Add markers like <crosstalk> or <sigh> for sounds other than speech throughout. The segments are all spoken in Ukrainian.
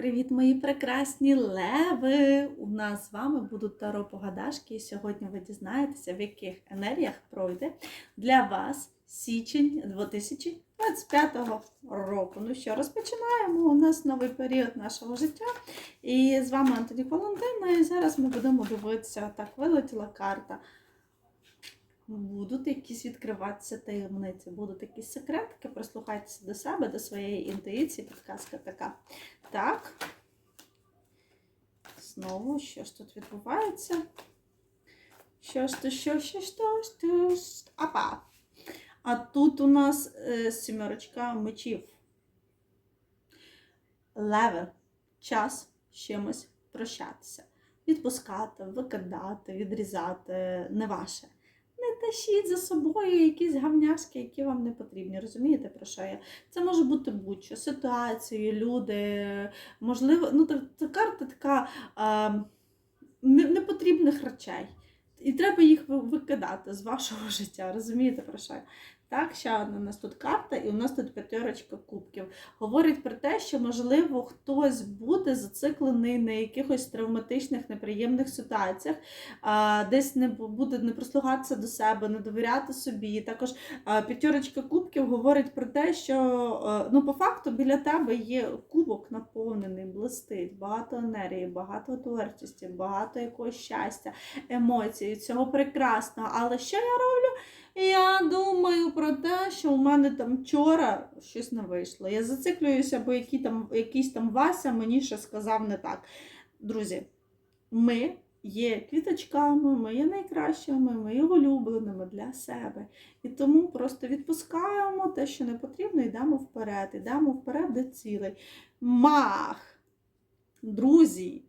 Привіт, мої прекрасні леви! У нас з вами будуть таро погадашки, і сьогодні ви дізнаєтеся, в яких енергіях пройде для вас січень 2025 року. Ну що, розпочинаємо. У нас новий період нашого життя. І з вами Антоні Валентина. І зараз ми будемо дивитися, так вилетіла карта. Будуть якісь відкриватися таємниці, будуть якісь секретики, прислухайтеся до себе, до своєї інтуїції, підказка така. Так. Знову, що ж тут відбувається? Що ж то, що, що, що, що, що. Апа. А тут у нас е, сімерочка мечів. Леве. Час з чимось прощатися. Відпускати, викидати, відрізати не ваше. Тащіть за собою якісь гавняшки, які вам не потрібні. Розумієте, про що я? Це може бути будь-що, ситуації, люди, можливо, ну та карта така а, непотрібних речей. І треба їх викидати з вашого <laughs> життя. Розумієте, про що? Так, ще одна у нас тут карта, і у нас тут п'ятерочка кубків. Говорить про те, що, можливо, хтось буде зациклений на якихось травматичних, неприємних ситуаціях, десь не буде не прислухатися до себе, не довіряти собі. Також п'ятерочка кубків говорить про те, що е, ну, по факту біля тебе є кубок наповнений, блистить, багато енергії, багато творчості, багато якогось щастя, емоцій, цього прекрасного. Але що я роблю? Я думаю про те, що у мене там вчора щось не вийшло. Я зациклююся, бо який там, якийсь там Вася мені ще сказав не так. Друзі, ми є квіточками, ми є найкращими, ми є улюбленими для себе. І тому просто відпускаємо те, що не потрібно, йдемо вперед, йдемо вперед до цілей. Мах! Друзі,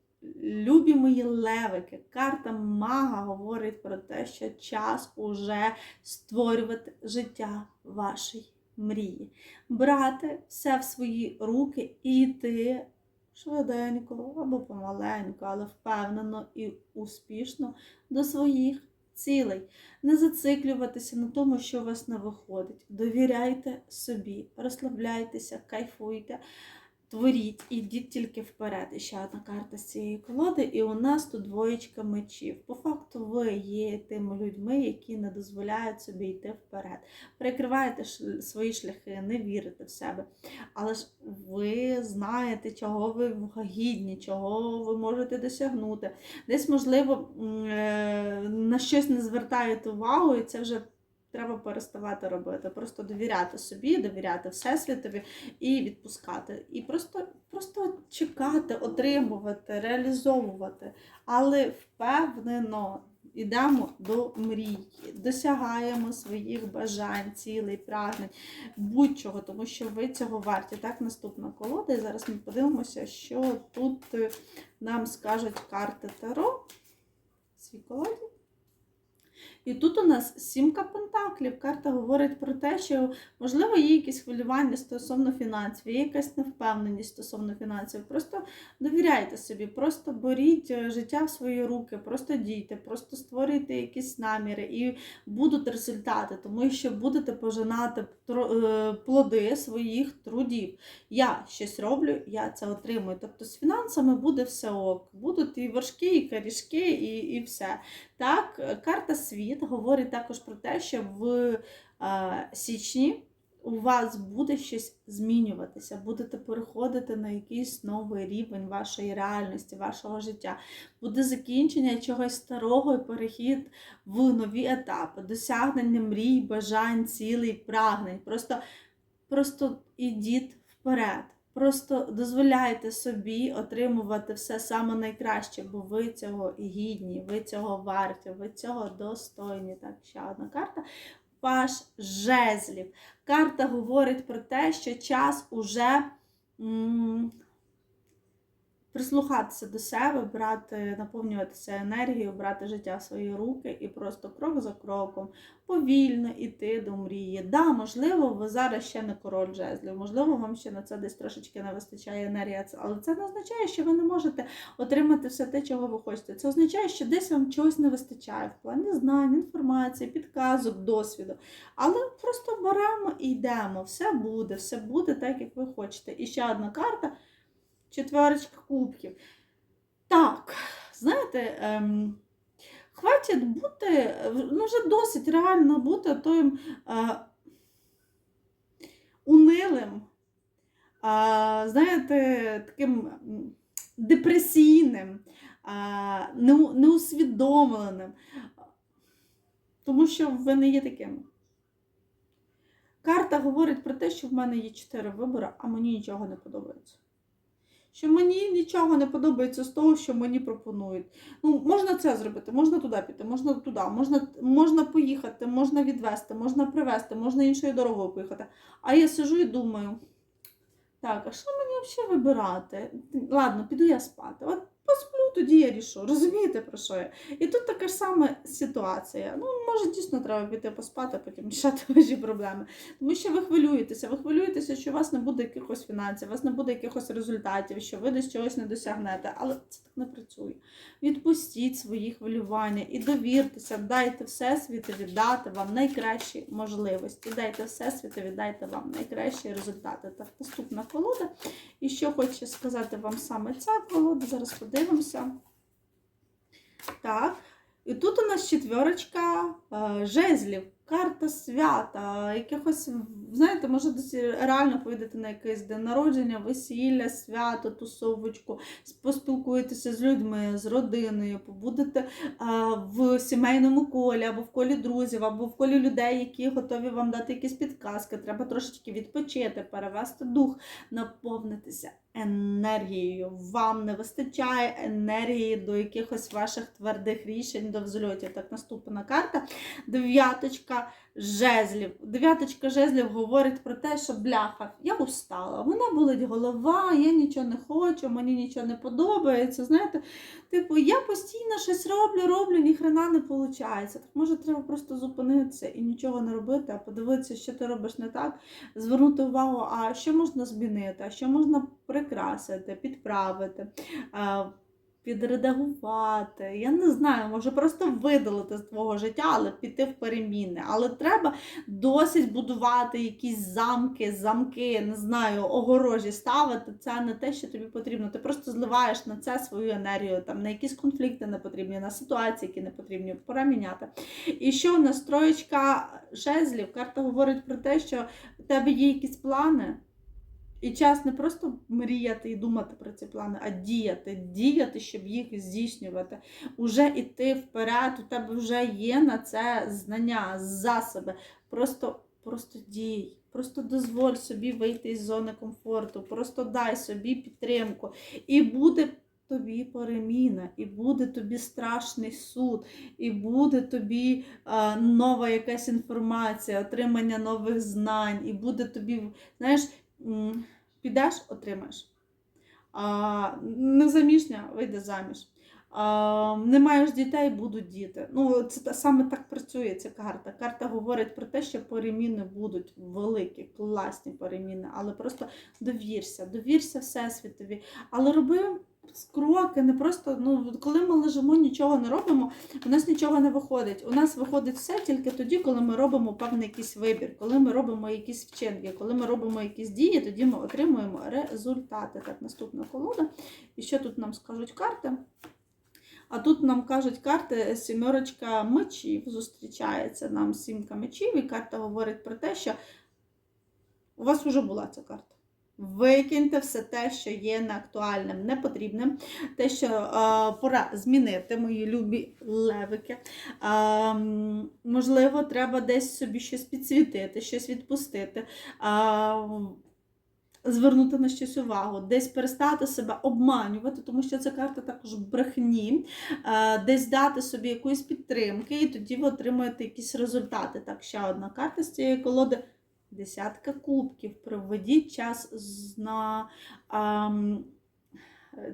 любі мої левики, карта мага говорить про те, що час уже створювати життя вашої мрії. Брати все в свої руки і йти швиденько або помаленько, але впевнено і успішно до своїх цілей. Не зациклюватися на тому, що у вас не виходить. Довіряйте собі, розслабляйтеся, кайфуйте. Творіть, ідіть тільки вперед. І ще одна карта з цієї колоди, і у нас тут двоєчка мечів. По факту, ви є тими людьми, які не дозволяють собі йти вперед. Перекриваєте ш- свої шляхи, не вірите в себе. Але ж ви знаєте, чого ви гідні, чого ви можете досягнути. Десь, можливо, е, на щось не звертаєте увагу, і це вже. Треба переставати робити, просто довіряти собі, довіряти Всесвітові і відпускати. І просто, просто чекати, отримувати, реалізовувати. Але впевнено йдемо до мрії, досягаємо своїх бажань, цілей, прагнень, будь-чого, тому що ви цього варті. Так, наступна колода. І зараз ми подивимося, що тут е, нам скажуть карти Таро. Свій колоді. І тут у нас сімка пентаклів. Карта говорить про те, що можливо є якісь хвилювання стосовно фінансів, є якась невпевненість стосовно фінансів. Просто довіряйте собі, просто беріть е, життя в свої руки, просто дійте, просто створюйте якісь наміри і будуть результати, тому що будете пожинати е, плоди своїх трудів. Я щось роблю, я це отримую. Тобто з фінансами буде все ок. Будуть і вершки, і корішки, і, і все. Так, е, карта світ говорить також про те, що в е, січні у вас буде щось змінюватися, будете переходити на якийсь новий рівень вашої реальності, вашого життя. Буде закінчення чогось старого і перехід в нові етапи, досягнення мрій, бажань, цілей, прагнень. Просто, просто ідіть вперед. Просто дозволяйте собі отримувати все саме найкраще, бо ви цього гідні, ви цього варті, ви цього достойні. Так, ще одна карта. Паш жезлів. Карта говорить про те, що час уже прислухатися до себе, брати, наповнюватися енергією, брати життя в свої руки і просто крок за кроком повільно йти до мрії. Да, можливо, ви зараз ще не король жезлів, можливо, вам ще на це десь трошечки не вистачає енергії, але це не означає, що ви не можете отримати все те, чого ви хочете. Це означає, що десь вам чогось не вистачає в плані знань, інформації, підказок, досвіду. Але просто беремо і йдемо. Все буде, все буде так, як ви хочете. І ще одна карта. Четверочка кубків. Так, знаєте, ем, хватить бути, ну вже досить реально бути тим е, унилим, а, знаєте, таким депресійним, неу- неусвідомленим. Тому що ви не є таким. Карта говорить про те, що в мене є чотири вибори, а мені нічого не подобається. Що мені нічого не подобається з того, що мені пропонують. Ну, можна це зробити, можна туди піти, можна туди, можна, можна поїхати, можна відвести, можна привезти, можна іншою дорогою поїхати. А я сижу і думаю, так, а що мені взагалі вибирати? Ладно, піду я спати. От посплю, тоді я рішу. Розумієте, про що я? І тут така ж сама ситуація. Ну, може, дійсно треба піти поспати, а потім рішати <laughs> ваші проблеми. Тому що ви хвилюєтеся, ви хвилюєтеся, що у вас не буде якихось фінансів, у вас не буде якихось результатів, що ви десь чогось не досягнете. Але це так не працює. Відпустіть свої хвилювання і довіртеся, дайте Всесвіту віддати вам найкращі можливості. Дайте Всесвіту, віддайте вам найкращі результати. Так, наступна колода. І що хоче сказати вам саме ця колода, зараз подивимося. Так. І тут у нас четверочка е, жезлів, карта свята, якихось, знаєте, може десь реально поїдете на якийсь день народження, весілля, свято, тусовочку, поспілкуєтеся з людьми, з родиною, побудете е, в сімейному колі, або в колі друзів, або в колі людей, які готові вам дати якісь підказки. Треба трошечки відпочити, перевести дух, наповнитися енергією. Вам не вистачає енергії до якихось ваших твердих рішень, до взльотів. Так, наступна карта. Дев'яточка жезлів. Дев'яточка жезлів говорить про те, що бляха, я устала, мене болить голова, я нічого не хочу, мені нічого не подобається. Знаєте, типу, я постійно щось роблю, роблю, ніхрена не виходить. Так може треба просто зупинитися і нічого не робити, а подивитися, що ти робиш не так, звернути увагу, а що можна змінити, а що можна прикрасити, підправити. Підредагувати, я не знаю, може просто видалити з твого життя, але піти в переміни. Але треба досить будувати якісь замки, замки, не знаю, огорожі ставити. Це не те, що тобі потрібно. Ти просто зливаєш на це свою енергію, там на якісь конфлікти не потрібні, на ситуації, які не потрібні, пора міняти. І що у нас троєчка жезлів? Карта говорить про те, що в тебе є якісь плани. І час не просто мріяти і думати про ці плани, а діяти, діяти, щоб їх здійснювати. Уже йти вперед, у тебе вже є на це знання, засоби. Просто, просто дій. Просто дозволь собі вийти із зони комфорту, просто дай собі підтримку. І буде тобі переміна, і буде тобі страшний суд, і буде тобі е, нова якась інформація, отримання нових знань, і буде тобі, знаєш. Підеш, отримаєш. Незаміжня вийде заміж. Не маєш дітей, будуть діти. Ну, це саме так працює ця карта. Карта говорить про те, що переміни будуть великі, класні переміни, але просто довірся, довірся Всесвітові. Але роби кроки, не просто, ну, коли ми лежимо, нічого не робимо, у нас нічого не виходить. У нас виходить все тільки тоді, коли ми робимо певний якийсь вибір, коли ми робимо якісь вчинки, коли ми робимо якісь дії, тоді ми отримуємо результати. Так, наступна колода. І що тут нам скажуть карти? А тут нам кажуть карти сімерочка мечів зустрічається нам сімка мечів, і карта говорить про те, що у вас вже була ця карта. Викиньте все те, що є неактуальним, непотрібним, те, що е, пора змінити, мої любі левики. Е, можливо, треба десь собі щось підсвітити, щось відпустити. Е, Звернути на щось увагу, десь перестати себе обманювати, тому що це карта також брехні, десь дати собі якоїсь підтримки, і тоді ви отримуєте якісь результати. Так, ще одна карта з цієї колоди. Десятка кубків. Проведіть час на. ам,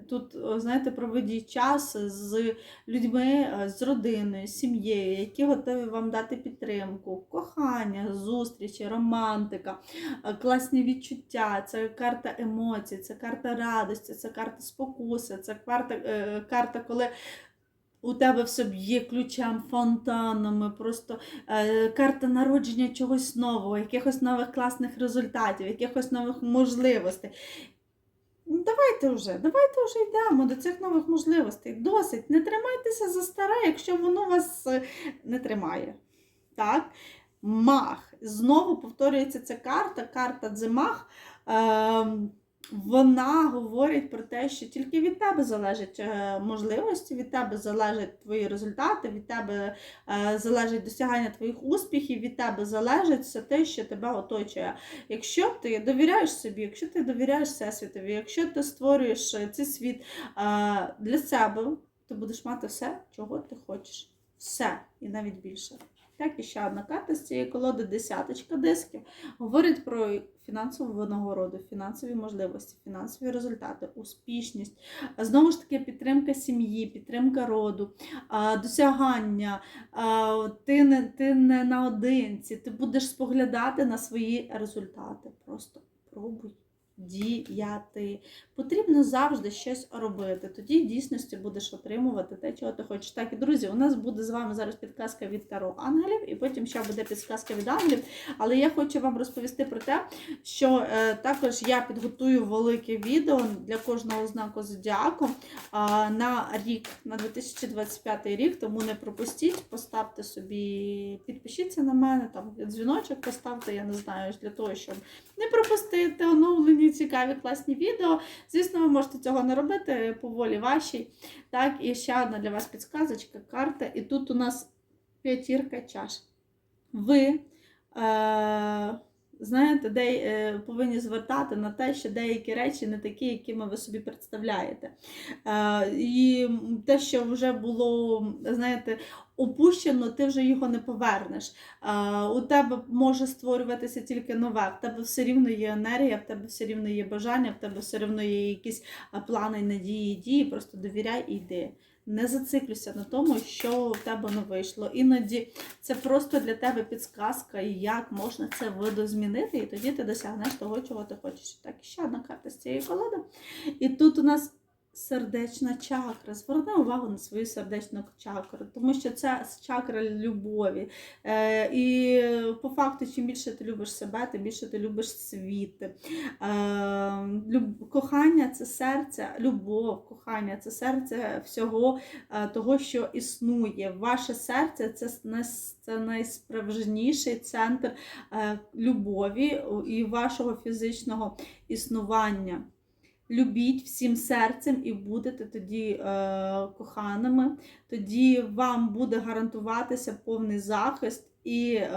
Тут, знаєте, проведіть час з людьми, е, з родиною, з сім'єю, які готові вам дати підтримку, кохання, зустрічі, романтика, е, класні відчуття. Це карта емоцій, це карта радості, це карта спокуси, це карта, е, карта коли. У тебе в собі є ключем, фонтанами, просто е, карта народження чогось нового, якихось нових класних результатів, якихось нових можливостей. Ну, Давайте вже, давайте вже йдемо до цих нових можливостей. Досить. Не тримайтеся за старе, якщо воно вас е, не тримає. Так? Мах. Знову повторюється ця карта, карта Дзимах. Ем, вона говорить про те, що тільки від тебе залежать е, можливості, від тебе залежать твої результати, від тебе е, залежить досягання твоїх успіхів, від тебе залежить все те, що тебе оточує. Якщо ти довіряєш собі, якщо ти довіряєш всесвітові, якщо ти створюєш е, цей світ для себе, ти будеш мати все, чого ти хочеш. Все і навіть більше. Так, і ще одна карта з цієї колоди десяточка дисків. Говорить про фінансову винагороду, фінансові можливості, фінансові результати, успішність, знову ж таки, підтримка сім'ї, підтримка роду, досягання. Ти не, ти не наодинці, ти будеш споглядати на свої результати. Просто пробуй. Діяти. Потрібно завжди щось робити. Тоді в дійсності будеш отримувати те, чого ти хочеш. Так, і друзі, у нас буде з вами зараз підказка від Таро Ангелів, і потім ще буде підказка від ангелів. Але я хочу вам розповісти про те, що е, також я підготую велике відео для кожного знаку зодіаку на рік, на 2025 рік. Тому не пропустіть, поставте собі, підпишіться на мене, там дзвіночок поставте, я не знаю, для того, щоб не пропустити оновлені цікаві класні відео. Звісно, ви можете цього не робити по волі вашій. Так, і ще одна для вас підсказочка, карта. І тут у нас п'ятірка чаш. Ви е, знаєте, де, е, повинні звертати на те, що деякі речі не такі, якими ви собі представляєте. Е, і те, що вже було, знаєте, опущено, ти вже його не повернеш. Е, у тебе може створюватися тільки нове, в тебе все рівно є енергія, в тебе все рівно є бажання, в тебе все рівно є якісь плани, надії, дії. Просто довіряй і йди. Не зациклюйся на тому, що в тебе не вийшло. Іноді це просто для тебе підсказка, як можна це видозмінити, і тоді ти досягнеш того, чого ти хочеш. Так, ще одна карта з цієї колоди. І тут у нас сердечна чакра. Зверни увагу на свою сердечну чакру, тому що це чакра любові. Е, і по факту, чим більше ти любиш себе, тим більше ти любиш світ. Е, Кохання це серце, любов, кохання це серце всього е, того, що існує. Ваше серце це, найсправжніший центр любові і вашого фізичного існування. Любіть всім серцем і будете тоді е, коханими, тоді вам буде гарантуватися повний захист і е,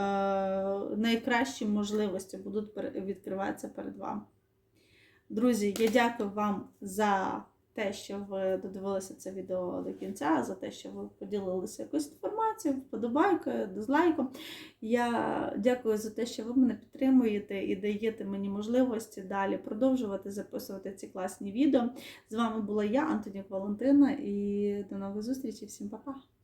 найкращі можливості будуть відкриватися перед вами. Друзі, я дякую вам за те, що ви додивилися це відео до кінця, за те, що ви поділилися якоюсь інформацією, вподобайкою, дизлайком. Я дякую за те, що ви мене підтримуєте і даєте мені можливості далі продовжувати записувати ці класні відео. З вами була я, Антонік Валентина, і до нових зустрічей. Всім па-па!